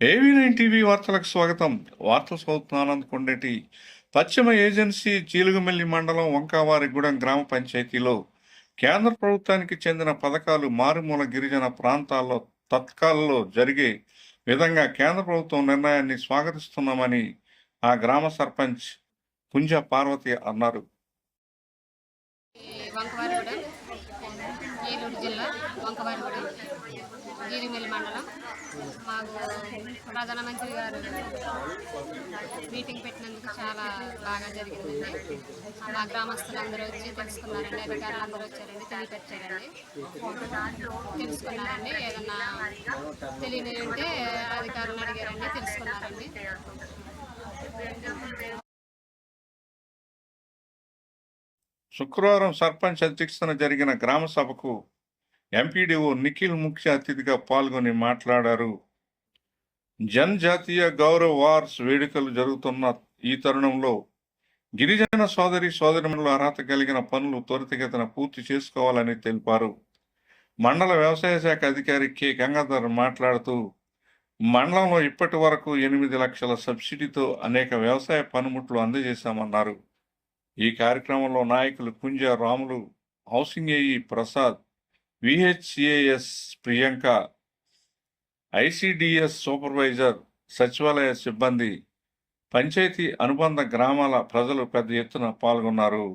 ఏవీ nine TV వార్తలకు స్వాగతం. వార్తలు చదువుతున్న ఆనంద్ పశ్చిమ ఏజెన్సీ చీలుగుమెల్లి మండలం వంకావారిగూడెం గ్రామ పంచాయతీలో కేంద్ర ప్రభుత్వానికి చెందిన పథకాలు మారుమూల గిరిజన ప్రాంతాల్లో తత్కాలలో జరిగే విధంగా కేంద్ర ప్రభుత్వం నిర్ణయాన్ని స్వాగతిస్తున్నామని ఆ గ్రామ సర్పంచ్ పుంజ పార్వతి అన్నారు. ఏలూరు జిల్లా వంకవారిగూడెం గిరిమిల్ మండలం. మాకు ప్రధానమంత్రి గారు మీటింగ్ పెట్టినందుకు చాలా బాగా జరిగిందండి మా గ్రామస్తులు అందరూ వచ్చి తెలుసుకున్నారండి అధికారులు అందరూ వచ్చారండి తెలియపరిచారండి. తెలుసుకున్నారండి ఏదన్నా తెలియని ఉంటే అధికారులను అడిగారండి తెలుసుకున్నారండి. శుక్రవారం సర్పంచ్ అధ్యక్షతన జరిగిన గ్రామ సభకు ఎంపీడీఓ నిఖిల్ ముఖ్య అతిథిగా పాల్గొని మాట్లాడారు. జనజాతీయ గౌరవ వార్స్ వేడుకలు జరుగుతున్న ఈ తరుణంలో గిరిజన సోదరి సోదరిమణులు అర్హత కలిగిన పనులు త్వరితగతిన పూర్తి చేసుకోవాలని తెలిపారు. మండల వ్యవసాయ శాఖ అధికారి కె. గంగాధర్ మాట్లాడుతూ మండలంలో ఇప్పటి వరకు ఎనిమిది లక్షల సబ్సిడీతో అనేక వ్యవసాయ పనిముట్లు అందజేశామన్నారు. ఈ కార్యక్రమంలో నాయకులు Kunja Ramulu housing AE Prasad VHCAS Priyanka ICDS supervisor సచివాలయ సిబ్బంది పంచాయతీ అనుబంధ గ్రామాల ప్రజలు పెద్ద ఎత్తున పాల్గొన్నారు.